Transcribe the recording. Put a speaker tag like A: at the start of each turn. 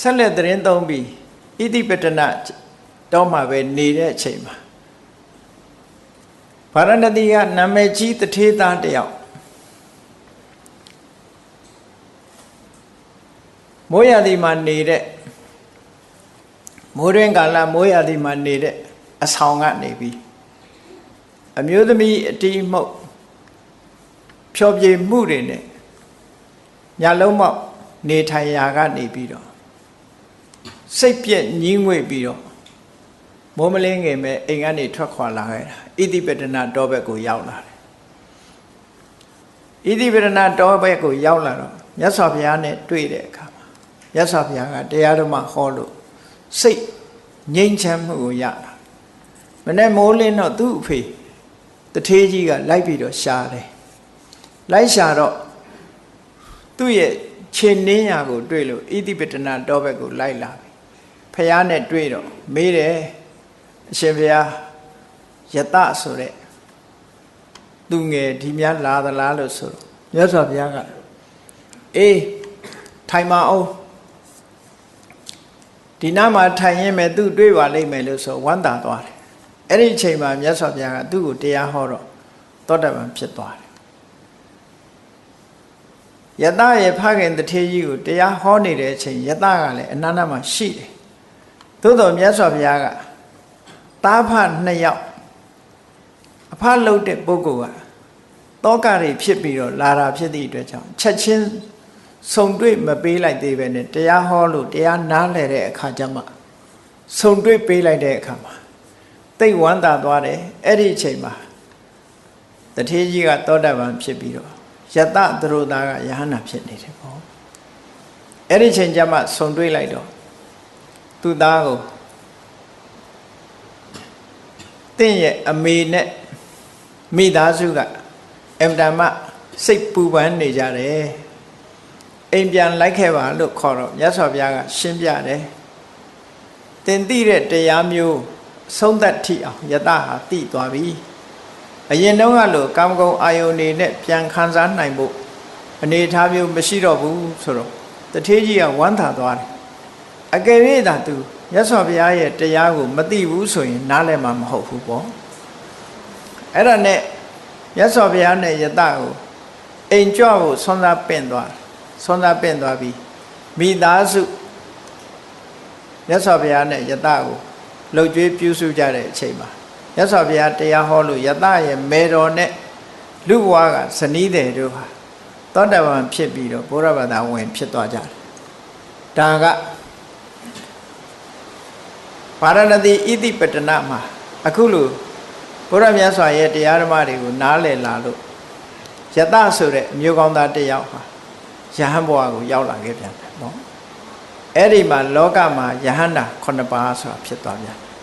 A: ဆက်လက်သတင်းသုံးပြီးဣတိပတနာတော့မှပဲနေတဲ့အချိန်မှာဗာရဏသီကနာမည်ကြီးတထေးသားတယောက်မိုးရသည်မှာနေတဲ့မိုးရင်ကာလမိုးရသည်မှာနေတဲ့အဆောင်ကနေပြီးအမျိုးသမီးအတီးမှုတ်ဖြောပြေမှုတွေနဲ့ညလုံးမောက်နေထိုင်ရာကနေပြီးတော့ စိတ်ပြက်ညင်းငွေ့ပြီးတော့မိုးမလင်းငယ်မဲ့အိမ်ကနေထွက်ခွာလာခဲ့တာဣတိပတနာတောဘက်ကိုရောက်လာတယ်ဣတိပတနာတောဘက်ကိုရောက်လာတော့မြတ်စွာဘုရားနဲ့တွေ့တဲ့အခါမှာမြတ်စွာဘုရားကတရားဓမ္မဟောလို့စိတ်ငြိမ်းချမ်းမှုကိုရလာမနေ့မိုးလင်းတော့သူ့အဖေတထေးကြီးကလိုက်ပြီးတော့ရှာတယ်လိုက်ရှာတော့သူ့ရဲ့ ခြေနှင်းရာကိုတွေ့လို့ဣတိပတနာတောဘက်ကိုလိုက်လာပြီဖះနဲ့တွေ့တော့မေးတယ်အရှင်ဘုရားယတဆိုတဲ့သူငယ်ဒီများလာသလားလို့ဆိုတော့မြတ်စွာဘုရားကအေးထိုင်မအောင်ဒီနားမှာထိုင်ရင်မဲ့သူတွေ့ပါလိမ့်မယ်လို့ဆိုဝမ်းသာသွားတယ်အဲ့ဒီအချိန်မှာမြတ်စွာဘုရားကသူ့ကိုတရားဟောတော့သောတပန်ဖြစ်သွားတယ် ယတရဲ့ဖခင်တထေးကြီးကိုတရားဟောနေတဲ့အချိန်ယတကလည်းအနန္တမှာရှိတယ်သို့တော်မြတ်စွာဘုရားကတားဖနှစ်ယောက်အဖလှုပ်တဲ့ပုဂ္ဂိုလ်ကတောကတွေဖြစ်ပြီးတော့လာတာဖြစ်သည့်အတွက်ကြောင့်ချက်ချင်းဆုံတွေ့မပေးလိုက်သေးပဲနဲ့တရားဟောလို့တရားနားလည်တဲ့အခါကျမှဆုံတွေ့ပေးလိုက်တဲ့အခါမှာတိတ်ဝမ်းသာသွားတယ်အဲ့ဒီအချိန်မှာတထေးကြီးကသောတာပန်ဖြစ်ပြီးတော့ ယတသရသားကယဟနာဖြစ်နေတယ်ပေါ့အဲ့ဒီချိန်ကျမှဆုံတွေ့လိုက်တော့သူ့သားကိုတင့်ရဲ့အမေနဲ့မိသားစုကအင်တန်မှစိတ်ပူပန်နေကြတယ်အိမ်ပြန်လိုက်ခဲ့ပါလို့ခေါ်တော့မြတ်စွာဘုရားကရှင်းပြတယ်တင်သိတဲ့တရားမျိုးဆုံးသက်ထိအောင်ယတဟာသိသွားပြီ အရင်တုန်းကလို့ကာမဂုဏ်အာယုန်နေနဲ့ပြန်ခံစားနိုင်ဖို့အနေအထားမျိုးမရှိတော့ဘူးဆိုတော့တထေးကြီးကဝမ်းသာသွားတယ်အကယ်၍သာသူမြတ်စွာဘုရားရဲ့တရားကိုမသိဘူးဆိုရင်နားလည်မှာမဟုတ်ဘူးပေါ့အဲ့ဒါနဲ့မြတ်စွာဘုရားနဲ့ယတကိုအိမ်ကြွဖို့ဆွမ်းသာပင့်သွားဆွမ်းသာပင့်သွားပြီးမိသားစုမြတ်စွာဘုရားနဲ့ယတကိုလှုပ်ကြွေးပြုစုကြတဲ့အချိန်မှာ မြတ်စွာဘုရားတရားဟောလို့ယတရဲ့မေတော်နဲ့လူဘဝကဇနီးတယ်တို့ဟာသောတပန်ဖြစ်ပြီးတော့ဘုရားဘာသာဝင် ဖြစ်သွားကြတယ်ဒါကပါရဏသီဣတိပတနာမှာအခုလိုဘုရားမြတ်စွာရဲ့တရားဓမ္မတွေကိုနားလည်လာလို့ယတဆိုတဲ့အမျိုးကောင်းသားတစ်ယောက်ဟာယဟန်ဘဝကိုရောက်လာခဲ့ပြန်တယ်နော်အဲ့ဒီမှာလောကမှာယဟန္တာ9ပါးဆိုတာဖြစ်သွားပြန်တယ်